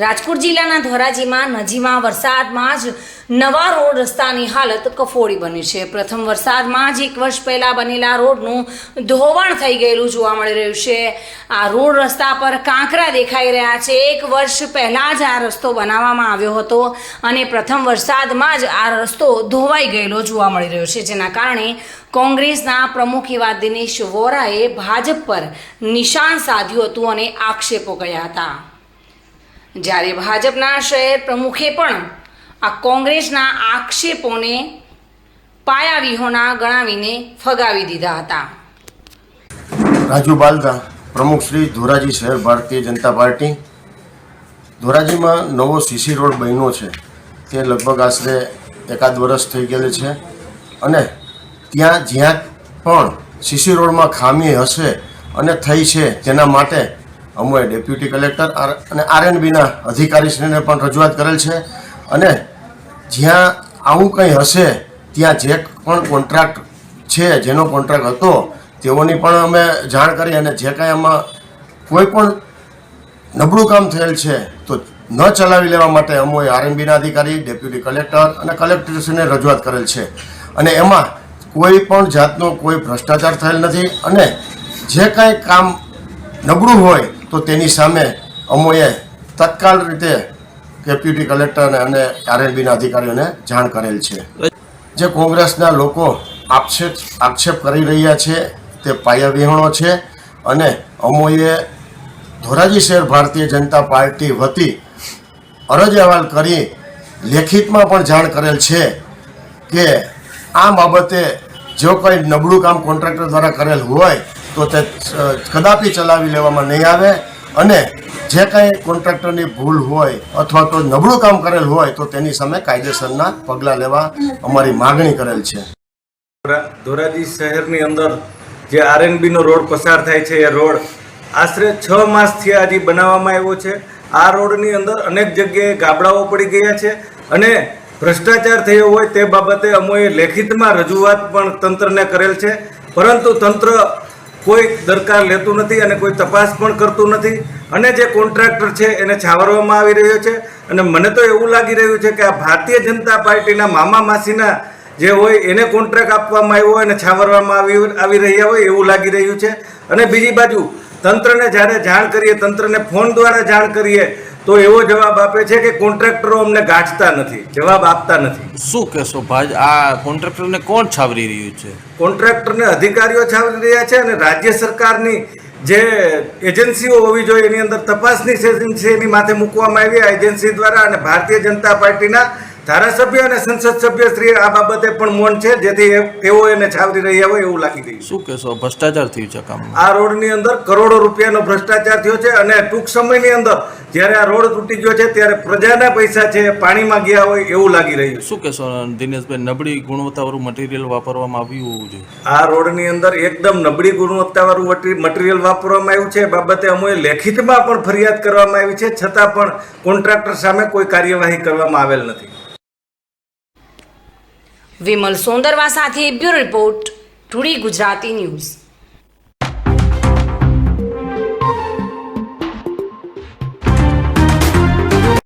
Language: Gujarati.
રાજકોટ જિલ્લાના ધોરાજીમાં નજીમાં વરસાદમાં જ નવા રોડ રસ્તાની હાલત કફોડી બની છે. પ્રથમ વરસાદમાં જ એક વર્ષ પહેલાં બનેલા રોડનું ધોવાણ થઈ ગયેલું જોવા મળી રહ્યું છે. આ રોડ રસ્તા પર કાંકરા દેખાઈ રહ્યા છે. એક વર્ષ પહેલાં જ આ રસ્તો બનાવવામાં આવ્યો હતો અને પ્રથમ વરસાદમાં જ આ રસ્તો ધોવાઈ ગયેલો જોવા મળી રહ્યો છે. જેના કારણે કોંગ્રેસના પ્રમુખ એવા દિનેશ વોરાએ ભાજપ પર નિશાન સાધ્યું હતું અને આક્ષેપો કર્યા હતા. જ્યારે ભાજપના શહેર પ્રમુખે પણ આ કોંગ્રેસના આક્ષેપોને પાયાવિહોના ગણાવીને ફગાવી દીધા હતા. રાજુ બાલદા પ્રમુખ શ્રી ધોરાજી શહેર ભારતીય જનતા પાર્ટી. ધોરાજીમાં નવો સીસી રોડ બન્યો છે. તે લગભગ આશરે એકાદ વર્ષ થઈ ગયેલી છે. અને ત્યાં જ્યાં પણ સીસી રોડમાં ખામી હશે અને થઈ છે તેના માટે અમોએ ડેપ્યુટી કલેક્ટર અને આરએનબીના અધિકારીશ્રીને પણ રજૂઆત કરેલ છે. અને જ્યાં આવું કંઈ હશે, ત્યાં જે પણ કોન્ટ્રાક્ટ છે, જેનો કોન્ટ્રાક્ટ હતો, તેઓની પણ અમે જાણ કરી અને જે કાંઈ આમાં કોઈ પણ નબળું કામ થયેલ છે, તો ન ચલાવી લેવા માટે અમોએ આરએનબીના અધિકારી, ડેપ્યુટી કલેક્ટર અને કલેક્ટરશ્રીને રજૂઆત કરેલ છે. અને એમાં કોઈ પણ જાતનો કોઈ ભ્રષ્ટાચાર થયેલ નથી અને જે કાંઈ કામ નબળું હોય તો તેની સામે અમોએ તત્કાલ રીતે ડેપ્યુટી કલેક્ટર અને આરએલબીના અધિકારીઓને જાણ કરેલ છે. જે કોંગ્રેસના લોકો આક્ષેપ આક્ષેપ કરી રહ્યા છે, તે પાયાવિહોણો છે અને અમોએ ધોરાજી શહેર ભારતીય જનતા પાર્ટી વતી અરજ અહેવાલ કરી લેખિતમાં પણ જાણ કરેલ છે કે આ બાબતે જો કોઈ નબળું કામ કોન્ટ્રાક્ટર દ્વારા કરેલ હોય તો તે કદાપી ચલાવી લેવામાં નહીં આવે અને જે કાંઈ કોન્ટ્રાક્ટરની ભૂલ હોય અથવા તો નબળું કામ કરેલ હોય તો તેની સામે કાયદેસરના પગલાં લેવા અમારી માગણી કરેલ છે. ધોરા- ધોરાજી શહેરની અંદર જે આરએનબીનો રોડ પસાર થાય છે, એ રોડ આશરે છ માસથી આજે બનાવવામાં આવ્યો છે. આ રોડની અંદર અનેક જગ્યાએ ગાબડાઓ પડી ગયા છે અને ભ્રષ્ટાચાર થયો હોય તે બાબતે અમોએ લેખિતમાં રજૂઆત પણ તંત્રને કરેલ છે. પરંતુ તંત્ર કોઈ દરકાર લેતું નથી અને કોઈ તપાસ પણ કરતું નથી. અને જે કોન્ટ્રાક્ટર છે એને છાવરવામાં આવી રહ્યો છે. અને મને તો એવું લાગી રહ્યું છે કે આ ભારતીય જનતા પાર્ટીના મામા માસીના જે હોય એને કોન્ટ્રાક્ટ આપવામાં આવ્યો હોય અને છાવરવામાં આવી આવી રહ્યા હોય એવું લાગી રહ્યું છે. અને બીજી બાજુ તંત્રને જ્યારે જાણ કરીએ, તંત્રને ફોન દ્વારા જાણ કરીએ તો એવો જવાબ આપે છે કે કોન્ટ્રાક્ટરો અમને ગાંઠતા નથી જવાબ આપતા નથી. શું કહેશો ભાઈ આ કોન્ટ્રાક્ટરને કોણ છાવરી રહ્યું છે? કોન્ટ્રાક્ટરને અધિકારીઓ છાવરી રહ્યા છે અને રાજ્ય સરકારની જે એજન્સીઓ હોવી જોઈએ એની અંદર તપાસની એજન્સી એની માથે મૂકવામાં આવી આ એજન્સી દ્વારા અને ભારતીય જનતા પાર્ટીના ધારાસભ્ય અને સંસદ સભ્ય શ્રી આ બાબતે પણ મૌન છે જેથી તેઓ એને છાવરી રહ્યા હોય એવું લાગી રહ્યું શું કહેશો? ભ્રષ્ટાચાર થયું છે કામ આ રોડની અંદર કરોડો રૂપિયાનો ભ્રષ્ટાચાર થયો છે અને ટૂંક સમયની અંદર જ્યારે આ રોડ તૂટી ગયો છે ત્યારે પ્રજાના પૈસા છે પાણીમાં ગયા હોય એવું લાગી રહ્યું શું કહેશો દિનેશભાઈ? નબળી ગુણવત્તાવાળું મટીરિયલ વાપરવામાં આવ્યું હોવું જોઈએ. આ રોડની અંદર એકદમ નબળી ગુણવત્તાવાળું મટીરિયલ વાપરવામાં આવ્યું છે. બાબતે અમે લેખિતમાં પણ ફરિયાદ કરવામાં આવી છે છતાં પણ કોન્ટ્રાક્ટર સામે કોઈ કાર્યવાહી કરવામાં આવેલ નથી. વિમલ સોંદરવા સાથે બ્યુરો રિપોર્ટ ટુડી ગુજરાતી ન્યૂઝ.